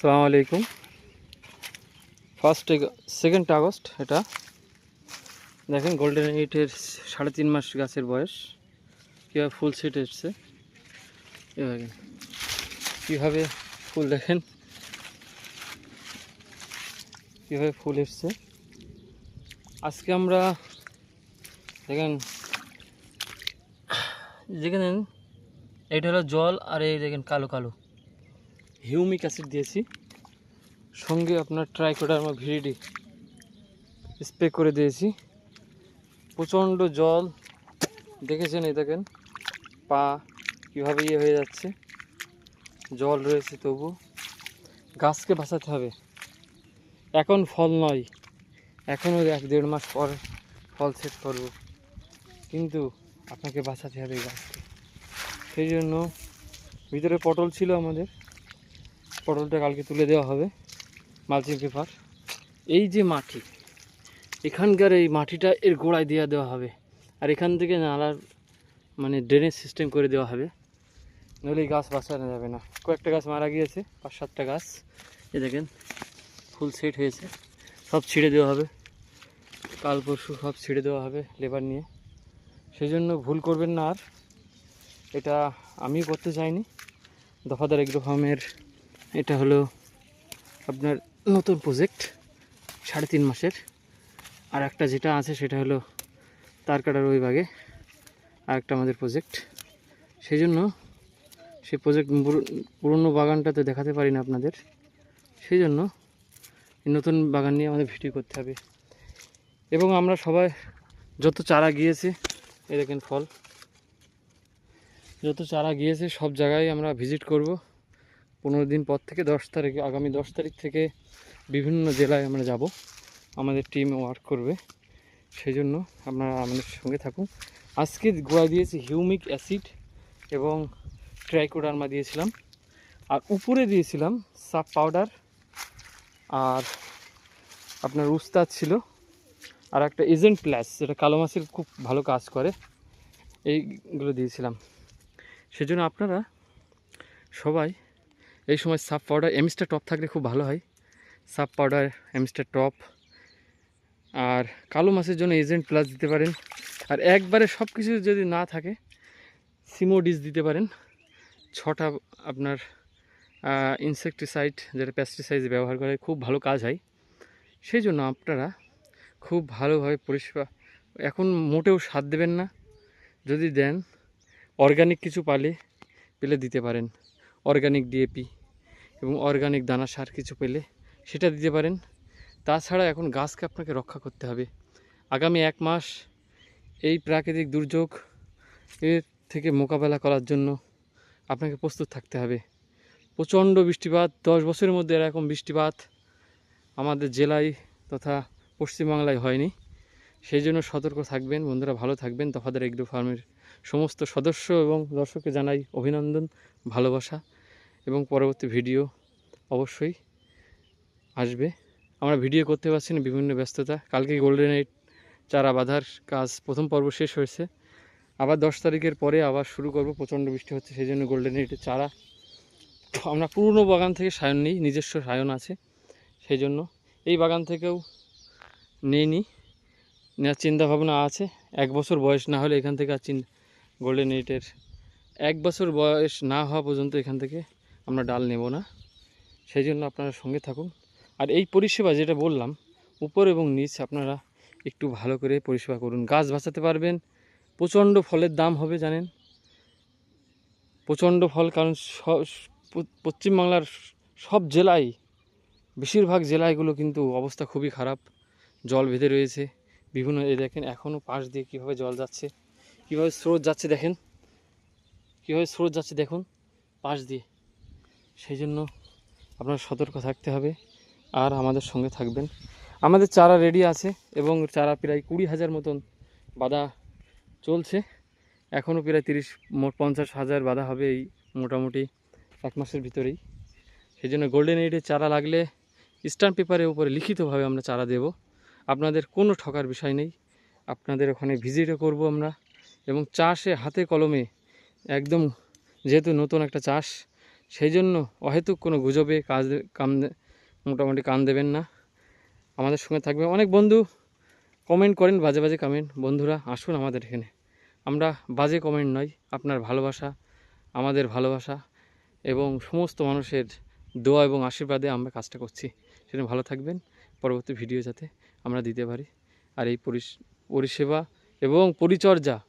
সালামু আলাইকুম। First second August এটা। দেখেন গোল্ডেন এইটের সাড়ে তিন মাস গাছের বয়স। কীভাবে ফুল সিট এসছে। এভাবে কীভাবে ফুল দেখেন। কীভাবে ফুল এসছে। আজকে আমরা দেখেন, যেখানে এইটা হলো জল আর এই দেখেন কালো কালো। হিউমিক অ্যাসিড দিয়েছি। সঙ্গে আপনার ট্রাইকোডার্মা ভিরিডি স্প্রে করে দিয়েছি। প্রচণ্ড জল। দেখেছেন এই দেখেন, পা কীভাবে ইয়ে হয়ে যাচ্ছে। জল রয়েছে তবু। গাছকে বাঁচাতে হবে। এখন ফল নয়। এখনও এক দেড় মাস পর ফল সেট করব। কিন্তু আপনাকে বাঁচাতে হবে গাছকে। সেই জন্য ভিতরে পটল ছিল আমাদের। পটলটা কালকে তুলে দেওয়া হবে, মালচিং পেপার এই যে মাটি, এখানকার এই মাটিটা এর গোড়ায় দিয়ে দেওয়া হবে, আর এখান থেকে নালার মানে ড্রেনেজ সিস্টেম করে দেওয়া হবে। নইলে গাছ বাঁচানো যাবে না। কয়েকটা গাছ মারা গিয়েছে, পাঁচ সাতটা গাছ। এ দেখেন, ফুল সেট হয়েছে, সব ছিঁড়ে দেওয়া হবে। কাল পরশু সব ছিঁড়ে দেওয়া হবে লেবার নিয়ে। সেই জন্য ভুল করবেন না আর। এটা আমি করতে চাইনি। দফাদার এগ্রো ফার্মের এটা হলো আপনার নতুন প্রজেক্ট সাড়ে তিন মাসের। আর একটা যেটা আছে সেটা হলো তার কাটার ওই বাগে। আর একটা আমাদের প্রজেক্ট সেই জন্য সেই প্রজেক্ট পুরনো বাগানটাতে দেখাতে পারি না আপনাদের। সেই জন্য নতুন বাগান নিয়ে আমাদের ভিডিও করতে হবে। এবং আমরা সবাই যত চারা গিয়েছে এ দেখেন ফল, যত চারা গিয়েছে সব জায়গায় আমরা ভিজিট করব। পনেরো দিন পর থেকে দশ তারিখ, আগামী দশ তারিখ থেকে বিভিন্ন জেলায় আমরা যাব। আমাদের টিম ওয়ার্ক করবে। সেই জন্য আপনারা আমাদের সঙ্গে থাকুন। আজকে গোয়া দিয়েছি হিউমিক অ্যাসিড এবং ট্রাইকোডার্মা দিয়েছিলাম। আর উপরে দিয়েছিলাম সাপ পাউডার আর আপনার উস্তাদ ছিল। আর একটা এজেন্ট প্লাস যেটা কালো মাছের খুব ভালো কাজ করে, এইগুলো দিয়েছিলাম। সেজন্য আপনারা সবাই এই সময় সাপ পাউডার, এমস্টার টপ থাকলে খুব ভালো হয়। সাপ পাউডার, এমস্টার টপ। আর কালো মাছের জন্য এজেন্ট প্লাস দিতে পারেন। আর একবারে সব কিছু যদি না থাকে সিমোডিস দিতে পারেন। ছটা আপনার ইনসেকটিসাইড যেটা প্যাস্টিসাইড ব্যবহার করে, খুব ভালো কাজ হয়। সেই জন্য আপনারা খুব ভালোভাবে পরিষেবা এখন মোটেও স্বাদ দেবেন না। যদি দেন অর্গানিক কিছু পালে, পেলে দিতে পারেন। অর্গানিক ডিএপি এবং অর্গানিক দানা সার কিছু পেলে সেটা দিতে পারেন। তাছাড়া এখন গাছকে আপনাকে রক্ষা করতে হবে। আগামী এক মাস এই প্রাকৃতিক দুর্যোগ এর থেকে মোকাবেলা করার জন্য আপনাকে প্রস্তুত থাকতে হবে। প্রচণ্ড বৃষ্টিপাত, দশ বছরের মধ্যে এরকম বৃষ্টিপাত আমাদের জেলায় তথা পশ্চিমবাংলায় হয়নি। সেই জন্য সতর্ক থাকবেন, বন্ধুরা ভালো থাকবেন। তফাদার এগ্রো ফার্মের সমস্ত সদস্য এবং দর্শককে জানাই অভিনন্দন, ভালোবাসা। এবং পরবর্তী ভিডিও অবশ্যই আসবে। আমরা ভিডিও করতে পারছি না, বিভিন্ন ব্যস্ততা। কালকে গোল্ডেন এইট চারা বাঁধার কাজ প্রথম পর্ব শেষ হয়েছে। আবার দশ তারিখের পরে আবার শুরু করব, প্রচণ্ড বৃষ্টি হচ্ছে, সেই জন্য গোল্ডেন এইটের চারা। আমরা পুরনো বাগান থেকে সায়ন নিই, নিজস্ব সায়ন আছে, সেই জন্য এই বাগান থেকেও নিয়ে নিই। নেওয়ার চিন্তাভাবনা আছে, এক বছর বয়স না হলে এখান থেকে আর চিন গোল্ডেন এইটের এক বছর বয়স না হওয়া পর্যন্ত এখান থেকে আমরা ডাল নেব না। সেই জন্য আপনারা সঙ্গে থাকুন। আর এই পরিষেবা যেটা বললাম, উপর এবং নিচ আপনারা একটু ভালো করে পরিষেবা করুন। গাছ বাঁচাতে পারবেন, প্রচণ্ড ফলের দাম হবে জানেন। প্রচণ্ড ফল, কারণ পশ্চিমবাংলার সব জেলায়, বেশিরভাগ জেলাগুলো কিন্তু অবস্থা খুবই খারাপ। জল বেঁধে রয়েছে। বিভিন্ন এই দেখেন, এখনও পাশ দিয়ে কীভাবে জল যাচ্ছে, কীভাবে স্রোত যাচ্ছে দেখেন। কীভাবে স্রোত যাচ্ছে দেখুন, পাশ দিয়ে। সেই জন্য আপনার সতর্ক থাকতে হবে আর আমাদের সঙ্গে থাকবেন। আমাদের চারা রেডি আছে এবং চারা প্রায় কুড়ি হাজার মতন বাধা চলছে। এখনও প্রায় তিরিশ, মোট পঞ্চাশ হাজার বাধা হবে এই মোটামুটি এক মাসের ভিতরেই। সেই জন্য গোল্ডেন এইডের চারা লাগলে স্ট্যাম্প পেপারের উপরে লিখিতভাবে আমরা চারা দেব। আপনাদের কোনো ঠকার বিষয় নেই। আপনাদের ওখানে ভিজিটও করব আমরা এবং চাষে হাতে কলমে একদম যেহেতু নতুন একটা চাষ সেই জন্য অহেতুক কোনো গুজবে কাজ কাম মোটামুটি কান দেবেন না। আমাদের সঙ্গে থাকবে অনেক বন্ধু। কমেন্ট করেন, বাজে বাজে কমেন্ট বন্ধুরা, আসুন আমাদের এখানে। আমরা বাজে কমেন্ট নয় আপনার ভালোবাসা, আমাদের ভালোবাসা এবং সমস্ত মানুষের দোয়া এবং আশীর্বাদে আমরা কাজটা করছি। সেটা ভালো থাকবেন। পরবর্তী ভিডিও যাতে আমরা দিতে পারি। আর এই পরিষ- পরিষেবা এবং পরিচর্যা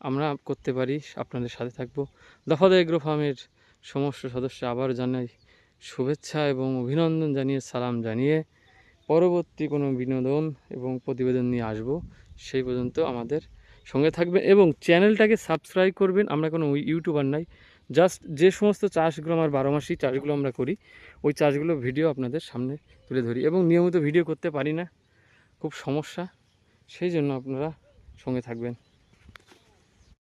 আমরা করতে পারি। আপনাদের সাথে থাকব। দফাদা এগ্রো ফার্মের সমস্ত সদস্য আবার জানাই শুভেচ্ছা এবং অভিনন্দন জানিয়ে, সালাম জানিয়ে পরবর্তী কোনো বিনোদন এবং প্রতিবেদন নিয়ে আসব। সেই পর্যন্ত আমাদের সঙ্গে থাকবেন এবং চ্যানেলটাকে সাবস্ক্রাইব করবেন। আমরা কোনো ইউটিউবার নাই। জাস্ট যে সমস্ত চাষগুলো আমার বারো মাসি চাষগুলো আমরা করি, ওই চাষগুলো ভিডিও আপনাদের সামনে তুলে ধরি এবং নিয়মিত ভিডিও করতে পারি না। খুব সমস্যা। সেই জন্য আপনারা সঙ্গে থাকবেন।